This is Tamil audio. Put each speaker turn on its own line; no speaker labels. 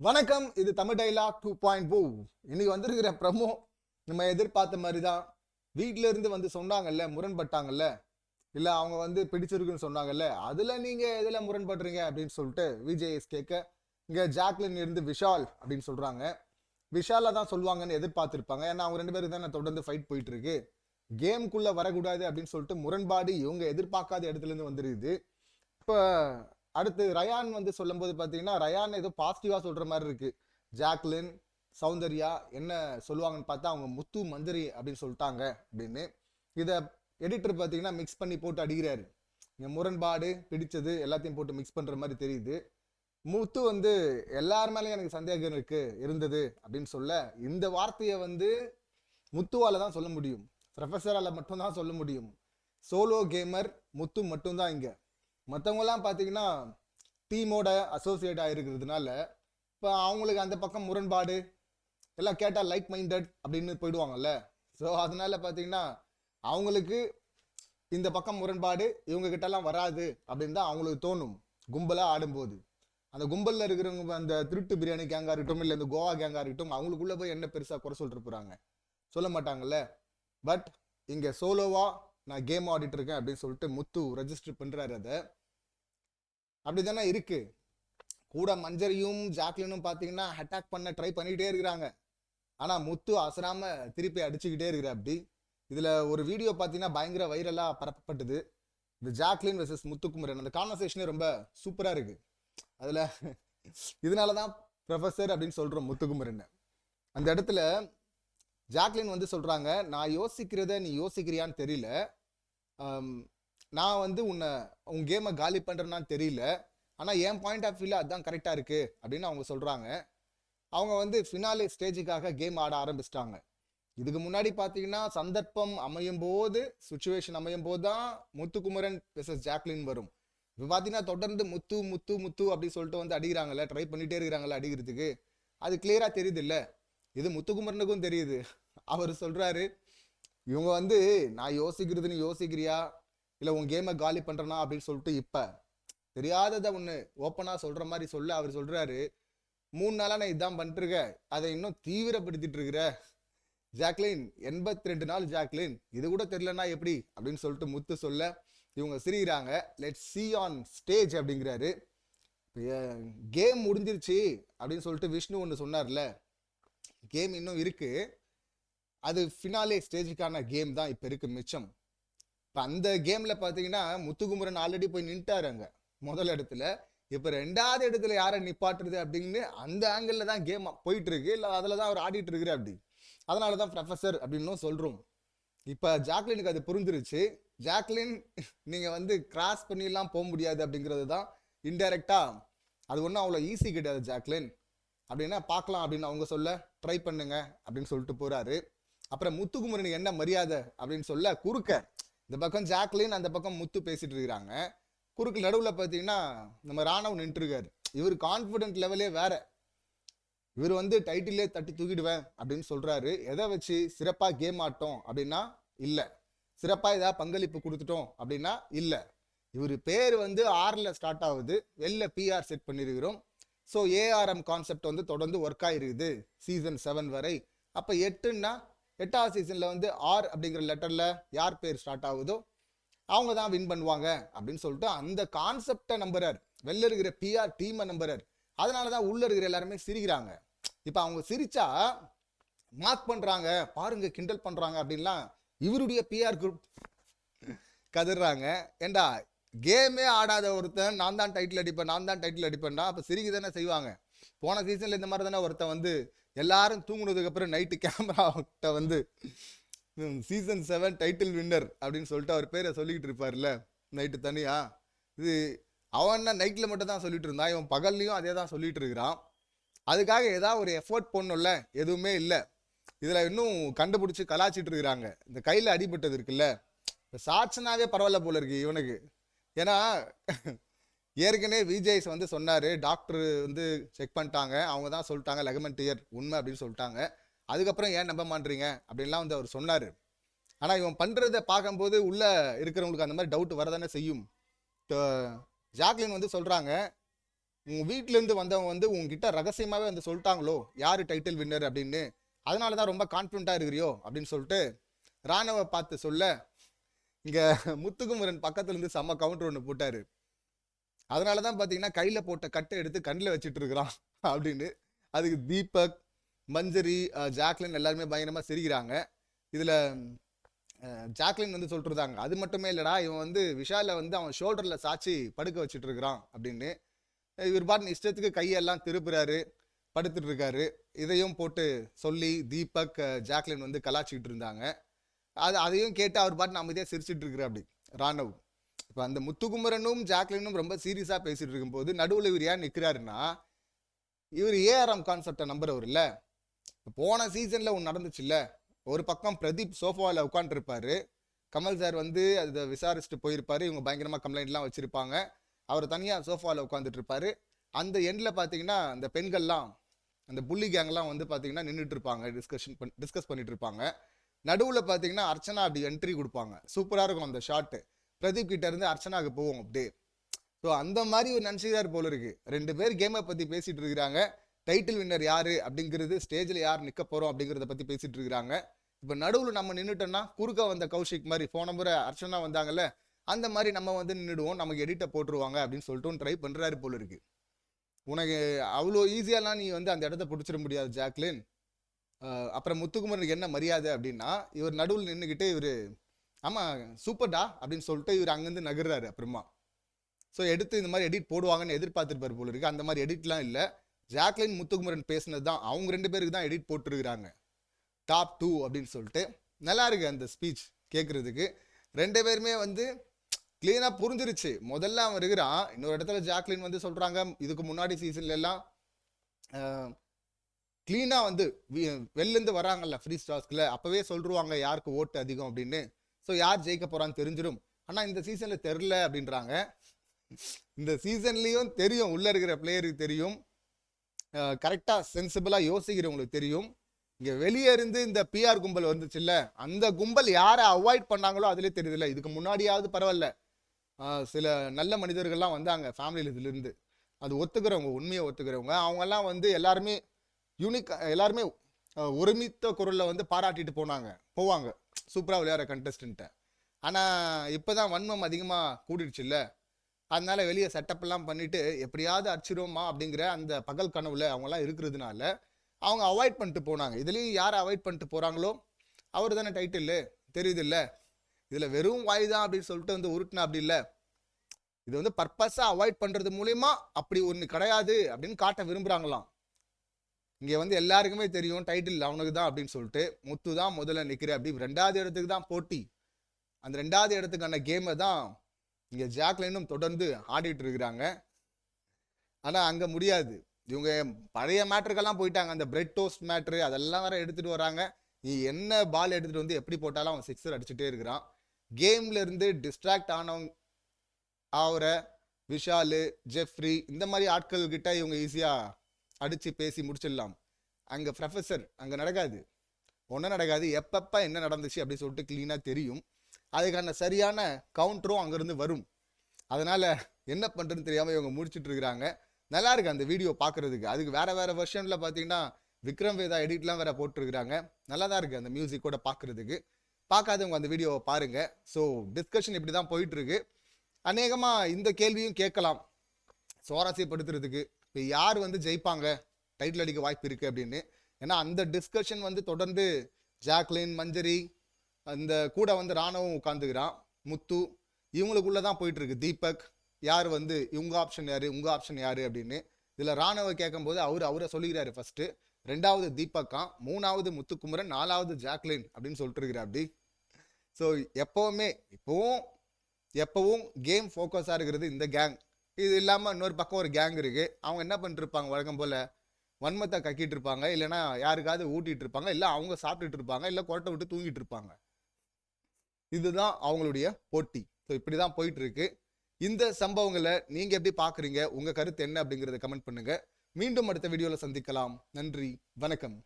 வணக்கம் இது Tamil dialogue two point o. இன்னைக்கு வந்திருக்கிற ப்ரமோ நம்ம எதிர்பார்த்த மாதிரி தான் வீட்டில இருந்து வந்து சொன்னாங்கல்ல முரண்பட்டாங்கல்ல? இல்ல அவங்க வந்து பிடிச்சிருக்குன்னு சொன்னாங்கல்ல? அதுல நீங்க எதுல முரண்படுறீங்க அப்படின்னு சொல்லிட்டு விஜேஎஸ் கேட்க இங்க ஜாக்லின் இருந்து விஷால் அப்படின்னு சொல்றாங்க. விஷாலா தான் சொல்லுவாங்கன்னு எதிர்பார்த்திருப்பாங்க. ஏன்னா அவங்க ரெண்டு பேரும் தான் தொடர்ந்து ஃபைட் போயிட்டு இருக்கு கேம்குள்ள வரக்கூடாது அப்படின்னு சொல்லிட்டு முரண்பாடு இவங்க எதிர்பார்க்காத இடத்துல இருந்து வந்துருக்குது. இப்போ அடுத்து ரயான் வந்து சொல்லும்போது பார்த்தீங்கன்னா ரயான் ஏதோ பாசிட்டிவாக சொல்கிற மாதிரி இருக்குது ஜாக்லின் சௌந்தர்யா என்ன சொல்லுவாங்கன்னு பார்த்தா அவங்க முத்து மந்திரி அப்படின்னு சொல்லிட்டாங்க அப்படின்னு. இதை எடிட்டர் பார்த்தீங்கன்னா மிக்ஸ் பண்ணி போட்டு அடிக்கிறாரு. இங்கே முரண்பாடு பிடிச்சது எல்லாத்தையும் போட்டு மிக்ஸ் பண்ணுற மாதிரி தெரியுது. முத்து வந்து எல்லார் மேலேயும் எனக்கு சந்தேகம் இருக்கு இருந்தது அப்படின்னு சொல்ல இந்த வார்த்தையை வந்து முத்துவால தான் சொல்ல முடியும். ப்ரொஃபஸரால் மட்டும்தான் சொல்ல முடியும். சோலோ கேமர் முத்து மட்டும்தான் இங்கே. மற்றவங்கலாம் பார்த்தீங்கன்னா டீமோட அசோசியேட் ஆகிருக்கிறதுனால இப்போ அவங்களுக்கு அந்த பக்கம் முரண்பாடு எல்லாம் கேட்டால் லைக் மைண்டட் அப்படின்னு போயிடுவாங்கல்ல. ஸோ அதனால பார்த்தீங்கன்னா அவங்களுக்கு இந்த பக்கம் முரண்பாடு இவங்க கிட்டலாம் வராது அப்படின்னு தான் அவங்களுக்கு தோணும். கும்பலாக ஆடும்போது. அந்த கும்பலில் இருக்கிறவங்க அந்த திருட்டு பிரியாணி கேங்காக இருக்கட்டும் இல்லை இந்த கோவா கேங்காக இருக்கட்டும் அவங்களுக்குள்ளே போய் என்ன பெருசாக குறை சொல்லிட்டு போகிறாங்க சொல்ல மாட்டாங்கல்ல? பட் இங்கே சோலோவா நான் கேம் ஆடிட்டு இருக்கேன் அப்படின்னு சொல்லிட்டு முத்து ரெஜிஸ்டர் பண்ணுறாரு அதை. அப்படி தானே இருக்கு. கூட மஞ்சரியும் ஜாக்லினும் பார்த்தீங்கன்னா அட்டாக் பண்ண ட்ரை பண்ணிக்கிட்டே இருக்கிறாங்க. ஆனால் முத்து அசராம திருப்பி அடிச்சுக்கிட்டே இருக்கிற அப்படி. இதில் ஒரு வீடியோ பார்த்தீங்கன்னா பயங்கர வைரலாக பரப்பப்பட்டது. இந்த ஜாக்லின் வெர்சஸ் முத்துக்குமரன். அந்த கான்வர்சேஷனே ரொம்ப சூப்பரா இருக்கு. இதனால தான் ப்ரொஃபசர் அப்படின்னு சொல்கிறோம் முத்துக்குமரன். அந்த இடத்துல ஜாக்லின் வந்து சொல்கிறாங்க நான் யோசிக்கிறத நீ யோசிக்கிறியான்னு தெரியல. நான் வந்து உன்னை உன் கேமை காலி பண்றேன்னான்னு தெரியல. ஆனால் என் பாயிண்ட் ஆஃப் வியூவில் அதுதான் கரெக்டாக இருக்குது அப்படின்னு அவங்க சொல்கிறாங்க அவங்க வந்து ஃபினாலே ஸ்டேஜுக்காக கேம் ஆட ஆரம்பிச்சிட்டாங்க. இதுக்கு முன்னாடி பார்த்தீங்கன்னா சந்தர்ப்பம் அமையும் போது சுச்சுவேஷன் அமையும் போது தான் முத்துக்குமரன் வெர்சஸ் ஜாக்லின் வரும். இப்போ பார்த்தீங்கன்னா தொடர்ந்து முத்து முத்து முத்து அப்படி சொல்லிட்டு வந்து அடிக்கிறாங்கல்ல ட்ரை பண்ணிகிட்டே இருக்கிறாங்கல்ல அடிக்கிறதுக்கு. அது கிளியராக தெரியுது இல்லை. இது முத்துக்குமரனுக்கும் தெரியுது. அவர் சொல்கிறாரு இவங்க வந்து நான் யோசிக்கிறது நீ யோசிக்கிறியா? இல்லை உன் கேமை காலி பண்ணுறனா அப்படின்னு சொல்லிட்டு இப்போ. தெரியாததை ஒன்று ஓப்பனாக சொல்கிற மாதிரி சொல்ல. அவர் சொல்கிறாரு மூணு நாளாக நான் இதான் பண்ணிட்டுருக்கேன் அதை இன்னும் தீவிரப்படுத்திட்டு இருக்கிற. ஜாக்லின் எண்பத்தி ரெண்டு நாள் ஜாக்லின். இது கூட தெரியலனா எப்படி? அப்படின்னு சொல்லிட்டு முத்து சொல்ல இவங்க சிரிக்கிறாங்க. லெட் சி ஆன் ஸ்டேஜ் அப்படிங்கிறாரு. கேம் முடிஞ்சிருச்சு. அப்படின்னு சொல்லிட்டு விஷ்ணு ஒன்று சொன்னார்ல. கேம் இன்னும் இருக்குது அது ஃபினாலே ஸ்டேஜுக்கான கேம் தான் இப்போ இருக்கு மிச்சம். இப்போ அந்த கேமில் பார்த்தீங்கன்னா முத்துக்குமரன் ஆல்ரெடி போய் நின்ட்டாரு அங்கே முதல் இடத்துல. இப்போ ரெண்டாவது இடத்துல யாரை நிப்பாட்டுறது அப்படின்னு அந்த ஆங்கிளில் தான் கேம் போயிட்டுருக்கு இல்லை அதில் தான் அவர் ஆடிட்டு இருக்கிறார் அப்படி. அதனால தான் ப்ரொஃபஸர் அப்படின்னும் சொல்கிறோம் இப்போ ஜாக்லினுக்கு அது புரிஞ்சிருச்சு. ஜாக்லின் நீங்கள் வந்து கிராஸ் பண்ணிலாம் போக முடியாது அப்படிங்கிறது தான் இன்டெரக்டாக அது ஒன்றும் அவ்வளோ ஈஸி கிடையாது ஜாக்லின். அப்படின்னா பார்க்கலாம் அப்படின்னு அவங்க சொல்ல ட்ரை பண்ணுங்க அப்படின்னு சொல்லிட்டு போறாரு. அப்புறம் முத்துக்குமரனுக்கு என்ன மரியாதை அப்படின்னு சொல்ல குறுக்க இந்த பக்கம் ஜாக்லின் அந்த பக்கம் முத்து பேசிட்டு இருக்கிறாங்க. குறுக்கு நடுவில் பார்த்தீங்கன்னா நம்ம ராணவ் நின்றுருக்காரு. இவர் கான்ஃபிடென்ட் லெவலே வேற. இவர் வந்து டைட்டிலே தட்டி தூக்கிடுவேன் அப்படின்னு சொல்றாரு. எதை வச்சு சிறப்பாக கேம் ஆட்டோம் அப்படின்னா இல்லை. சிறப்பாக ஏதாவது பங்களிப்பு கொடுத்துட்டோம் அப்படின்னா இல்லை. இவர் பேர் வந்து ஆறில் ஸ்டார்ட் ஆகுது. வெளில பிஆர் செட் பண்ணியிருக்கிறோம் ஸோ ஏஆர்எம் கான்செப்ட் வந்து தொடர்ந்து ஒர்க் ஆயிருக்குது சீசன் செவன் வரை. அப்போ எட்டுன்னா எட்டாவது சீசனில் வந்து ஆர் அப்படிங்கிற லெட்டரில் யார் பேர் ஸ்டார்ட் ஆகுதோ அவங்க தான் வின் பண்ணுவாங்க அப்படின்னு சொல்லிட்டு அந்த கான்செப்டை நம்புறார். வெளில இருக்கிற பிஆர் டீமை நம்புறார். அதனால தான் உள்ளே இருக்கிற எல்லாருமே சிரிக்கிறாங்க. இப்போ அவங்க சிரிச்சா மார்க் பண்ணுறாங்க பாருங்க கிண்டல் பண்ணுறாங்க அப்படின்லாம் இவருடைய பிஆர் குரூப் கதறாங்க. ஏண்டா கேமே ஆடாத ஒருத்தன் நான் தான் டைட்டில் அடிப்பேன் நான் தான் டைட்டில் அடிப்பேன்னா அப்போ சிரிக்க தானே செய்வாங்க. போன சீசனில் இந்த மாதிரி தானே ஒருத்தன் வந்து எல்லாரும் தூங்குனதுக்கப்புறம் நைட்டு கேமராவிட்ட வந்து சீசன் செவன் டைட்டில் வின்னர் அப்படின்னு சொல்லிட்டு அவர் பேரை சொல்லிக்கிட்டு இருப்பார்ல நைட்டு தனியா. இது அவன் நைட்டில் மட்டும் தான் சொல்லிட்டு இருந்தான் இவன் பகல்லையும் அதே தான் சொல்லிட்டு இருக்கிறான். அதுக்காக ஏதாவது ஒரு எஃபோர்ட் போடணும்ல எதுவுமே இல்லை. இதில் இன்னும் கண்டுபிடிச்சி கலாச்சிட்டு இருக்கிறாங்க. இந்த கையில் அடிபட்டது இருக்குல்ல இந்த சாட்சனாவே பரவாயில்ல போல இருக்கு இவனுக்கு. ஏன்னா ஏற்கனவே விஜய்ஸ் வந்து சொன்னார் டாக்டர் வந்து செக் பண்ணிட்டாங்க அவங்க தான் சொல்லிட்டாங்க லெகமெண்ட் இயர் உண்மை அப்படின்னு சொல்லிட்டாங்க. அதுக்கப்புறம் ஏன் நம்ப மாட்டீங்க அப்படின்லாம் வந்து அவர் சொன்னார். ஆனால் இவன் பண்ணுறத பார்க்கும்போது உள்ளே இருக்கிறவங்களுக்கு அந்த மாதிரி டவுட் வரதானே செய்யும். ஜாக்லின் வந்து சொல்கிறாங்க உங்கள் வீட்டிலேருந்து வந்தவங்க வந்து உங்ககிட்ட ரகசியமாகவே வந்து சொல்லிட்டாங்களோ? யார் டைட்டில் வின்னர் அப்படின்னு? அதனால தான் ரொம்ப கான்ஃபிடண்ட்டாக இருக்கிறியோ? அப்படின்னு சொல்லிட்டு ராணுவ பார்த்து சொல்ல இங்கே முத்துக்குமரன் பக்கத்துலேருந்து செம்ம கவுண்டர் ஒன்று போட்டாரு. அதனால தான் பார்த்தீங்கன்னா கையில் போட்ட கட்டை எடுத்து கண்ணில் வச்சுட்டு இருக்கிறான் அப்படின்னு. அதுக்கு தீபக் மஞ்சரி ஜாக்லின் எல்லாருமே பயங்கரமாக சிரிக்கிறாங்க. இதில் ஜாக்லின் வந்து சொல்லிட்டுருந்தாங்க அது மட்டுமே இல்லைடா இவன் வந்து விஷாலை வந்து அவன் ஷோல்டரில் சாச்சி படுக்க வச்சுட்டு இருக்கிறான் அப்படின்னு. இவர் பாட்டு இஷ்டத்துக்கு கையெல்லாம் திருப்புறாரு படுத்துட்டு இருக்காரு. இதையும் போட்டு சொல்லி தீபக் ஜாக்லின் வந்து கலாச்சிக்கிட்டு இருந்தாங்க. அது அதையும் கேட்டு அவர் பாட்டு அமைதியாக சிரிச்சிட்டு இருக்கிற அப்படி. ராணவ் இப்போ அந்த முத்துக்குமரனும் ஜாக்லினும் ரொம்ப சீரியஸாக பேசிட்டு இருக்கும்போது நடுவில் இவர் ஏன் நிற்கிறாருன்னா இவர் ஏஆர்எம் கான்செப்டை நம்புறவர் இல்லை. போன சீசனில் ஒன்று நடந்துச்சுல்ல. ஒரு பக்கம் பிரதீப் சோஃபாவில் உட்காந்துருப்பாரு கமல் சார் வந்து அதை விசாரிச்சுட்டு போயிருப்பார். இவங்க பயங்கரமாக கம்ப்ளைண்ட்லாம் வச்சுருப்பாங்க. அவர் தனியாக சோஃபாவில் உட்காந்துட்டு இருப்பாரு அந்த எண்டில் பார்த்தீங்கன்னா அந்த பெண்கள்லாம் அந்த புள்ளி கேங்லாம் வந்து பார்த்தீங்கன்னா நின்றுட்டு இருப்பாங்க டிஸ்கஷன் பண் டிஸ்கஸ் பண்ணிட்டு இருப்பாங்க நடுவில் பார்த்தீங்கன்னா அர்ச்சனா அப்படி என்ட்ரி கொடுப்பாங்க. சூப்பராக இருக்கும் அந்த ஷாட்டு பிரதீப் கிட்ட இருந்து அர்ச்சனாவுக்கு போவோம் அப்படியே. ஸோ அந்த மாதிரி ஒரு நினச்சிக்கிறார் போல இருக்கு. ரெண்டு பேர் கேமை பற்றி பேசிட்டு இருக்கிறாங்க. டைட்டில் வின்னர் யார் அப்படிங்கிறது ஸ்டேஜில் யார் நிற்க போகிறோம் அப்படிங்கிறத பற்றி பேசிட்டு இருக்கிறாங்க. இப்போ நடுவில் நம்ம நின்றுட்டோம்னா குறுக்க வந்த கௌஷிக் மாதிரி போன முறை அர்ச்சனா வந்தாங்கல்ல அந்த மாதிரி நம்ம வந்து நின்றுடுவோம் நமக்கு எடிட்டை போட்டுருவாங்க அப்படின்னு சொல்லிட்டு ட்ரை பண்ணுறாரு போல இருக்கு. உனக்கு அவ்வளோ ஈஸியாலாம் நீ வந்து அந்த இடத்த பிடிச்சிட முடியாது ஜாக்லின். அப்புறம் முத்துக்குமரனுக்கு என்ன மரியாதை அப்படின்னா இவர் நடுவில் நின்றுக்கிட்டு இவர் ஆமாம் சூப்பர்டா அப்படின்னு சொல்லிட்டு இவர் அங்கேருந்து நகர்றாரு அப்புறமா. ஸோ எடுத்து இந்த மாதிரி எடிட் போடுவாங்கன்னு எதிர்பார்த்துருப்பார் போல இருக்கு. அந்த மாதிரி எடிட்லாம் இல்லை. ஜாக்லின் முத்துக்குமரன் பேசுனது தான். அவங்க ரெண்டு பேருக்கு தான் எடிட் போட்டிருக்கிறாங்க. டாப் டூ அப்படின்னு சொல்லிட்டு. நல்லா இருக்கு அந்த ஸ்பீச் கேட்குறதுக்கு ரெண்டு பேருமே வந்து க்ளீனாக புரிஞ்சிருச்சு. முதல்ல அவன் இருக்கிறான். இன்னொரு இடத்துல ஜாக்லின் வந்து சொல்கிறாங்க இதுக்கு முன்னாடி சீசன்ல எல்லாம் க்ளீனாக வந்து வெளிலேருந்து வராங்கல்ல ஃப்ரீ ஸ்டாஸ்கில் அப்போவே சொல்லிருவாங்க யாருக்கு ஓட்டு அதிகம்? அப்படின்னு. ஸோ யார் ஜெயிக்க போகிறான்னு தெரிஞ்சிடும் ஆனால் இந்த சீசனில் தெரில அப்படின்றாங்க. இந்த சீசன்லேயும் தெரியும் உள்ளே இருக்கிற பிளேயருக்கு தெரியும். கரெக்டாக சென்சிபிளாக யோசிக்கிறவங்களுக்கு தெரியும். இங்கே வெளியே இருந்து இந்த பிஆர் கும்பல் வந்துச்சுல்ல அந்த கும்பல் யாரை அவாய்ட் பண்ணாங்களோ அதுலேயே தெரியுதுல்ல இதுக்கு முன்னாடியாவது பரவாயில்ல. சில நல்ல மனிதர்கள்லாம் வந்தாங்க ஃபேமிலியில் இதுலேருந்து அது ஒத்துக்கிறவங்க உண்மையை ஒத்துக்கிறவங்க. அவங்கெல்லாம் வந்து எல்லாருமே யூனிக் எல்லாருமே ஒருமித்த குரலில் வந்து பாராட்டிட்டு போனாங்க. போவாங்க. சூப்பராக விளையாடுற கண்டஸ்டண்ட்டை ஆனால் இப்போ தான் வன்மம் அதிகமாக கூடிடுச்சுல்ல. அதனால வெளியே செட்டப்லாம் பண்ணிட்டு எப்படியாவது அடிச்சிடுவோமா அப்படிங்கிற அந்த பகல் கனவுல அவங்கலாம் இருக்கிறதுனால அவங்க அவாய்ட் பண்ணிட்டு போனாங்க. இதுலேயும் யார் அவாய்ட் பண்ணிட்டு போகிறாங்களோ அவர் தானே டைட்டில் தெரியுதில்லை இதில் வெறும் வாய் தான் அப்படின்னு சொல்லிட்டு வந்து உருட்டினா அப்படி இல்லை? இது வந்து பர்பஸாக அவாய்ட் பண்ணுறது மூலிமா அப்படி ஒன்று கிடையாது அப்படின்னு காட்ட விரும்புகிறாங்களாம் இங்கே வந்து எல்லாருக்குமே தெரியும் டைட்டில் அவனுக்கு தான் அப்படின்னு சொல்லிட்டு முத்து தான் முதல்ல நிற்கிற அப்படி. ரெண்டாவது இடத்துக்கு தான் போட்டி. அந்த ரெண்டாவது இடத்துக்கான கேமை தான் இங்கே ஜாக்லைனும் தொடர்ந்து ஆடிட்டு இருக்கிறாங்க. ஆனால் அங்கே முடியாது. இவங்க பழைய மேட்ருக்கெல்லாம் போயிட்டாங்க. அந்த பிரெட் டோஸ்ட் மேட்ரு அதெல்லாம் வேற எடுத்துகிட்டு வராங்க. நீ என்ன பால் எடுத்துகிட்டு வந்து எப்படி போட்டாலும் அவன் சிக்ஸர் அடிச்சுட்டே இருக்கிறான். கேம்லேருந்து டிஸ்ட்ராக்ட் ஆனவங்க ஆகிற விஷாலு ஜெஃப்ரி இந்த மாதிரி ஆட்கள் கிட்ட இவங்க ஈஸியாக அடித்து பேசி முடிச்சிடலாம். அங்கே ப்ரொஃபஸர் அங்கே நடக்காது. ஒன்றும் நடக்காது. எப்பப்போ என்ன நடந்துச்சு அப்படி சொல்லிட்டு க்ளீனாக தெரியும். அதுக்கான சரியான கவுண்டரும் அங்கேருந்து வரும். அதனால் என்ன பண்ணுறதுன்னு தெரியாமல் இவங்க முடிச்சிட்டு இருக்கிறாங்க. நல்லா இருக்கு அந்த வீடியோ பார்க்குறதுக்கு அதுக்கு வேற வேறு வெர்ஷனில் பார்த்தீங்கன்னா விக்ரம் வேதா எடிட்லாம் வேறு போட்டிருக்கிறாங்க. நல்லா தான் இருக்குது அந்த மியூசிக்கோட பார்க்குறதுக்கு பார்க்காதவங்க அந்த வீடியோவை பாருங்கள் ஸோ டிஸ்கஷன் இப்படி தான் போயிட்டுருக்கு அநேகமாக இந்த கேள்வியும் கேட்கலாம். சுவாரஸ்யப்படுத்துறதுக்கு. இப்போ யார் வந்து ஜெயிப்பாங்க? டைட்டில் அடிக்க வாய்ப்பு இருக்குது அப்படின்னு. ஏன்னா அந்த டிஸ்கஷன் வந்து தொடர்ந்து ஜாக்லின் மஞ்சரி அந்த கூட வந்து ராணுவம் உட்காந்துக்கிறான் முத்து இவங்களுக்குள்ள தான் போயிட்டுருக்கு. தீபக் யார் வந்து இவங்க ஆப்ஷன் யார் உங்கள் ஆப்ஷன் யார் அப்படின்னு. இதில் ராணுவ கேட்கும்போது அவர் அவரை சொல்லிக்கிறாரு ஃபஸ்ட்டு ரெண்டாவது தீபக்கா மூணாவது முத்துக்குமரன் நாலாவது ஜாக்லின் அப்படின்னு சொல்லிட்டு இருக்கிறார் அப்படி. ஸோ எப்போவுமே இப்போவும் எப்பவும் கேம் ஃபோக்கஸாக இருக்கிறது இந்த கேங் இது இல்லாமல் இன்னொரு பக்கம் ஒரு கேங் இருக்குது அவங்க என்ன பண்ணிட்டுருப்பாங்க வழக்கம் போல்? வன்மத்தை கக்கிட்டு இருப்பாங்க இல்லைன்னா யாருக்காவது ஊட்டிகிட்டு இருப்பாங்க இல்லை அவங்க சாப்பிட்டுட்டு இருப்பாங்க இல்லை கொரட்டை விட்டு தூங்கிட்டு இருப்பாங்க இதுதான் அவங்களுடைய போட்டி. ஸோ இப்படி தான் போயிட்டுருக்கு. இந்த சம்பவங்களை நீங்கள் எப்படி பார்க்குறீங்க உங்கள் கருத்து என்ன அப்படிங்கிறத கமெண்ட் பண்ணுங்கள் மீண்டும் அடுத்த வீடியோவில் சந்திக்கலாம். நன்றி. வணக்கம்.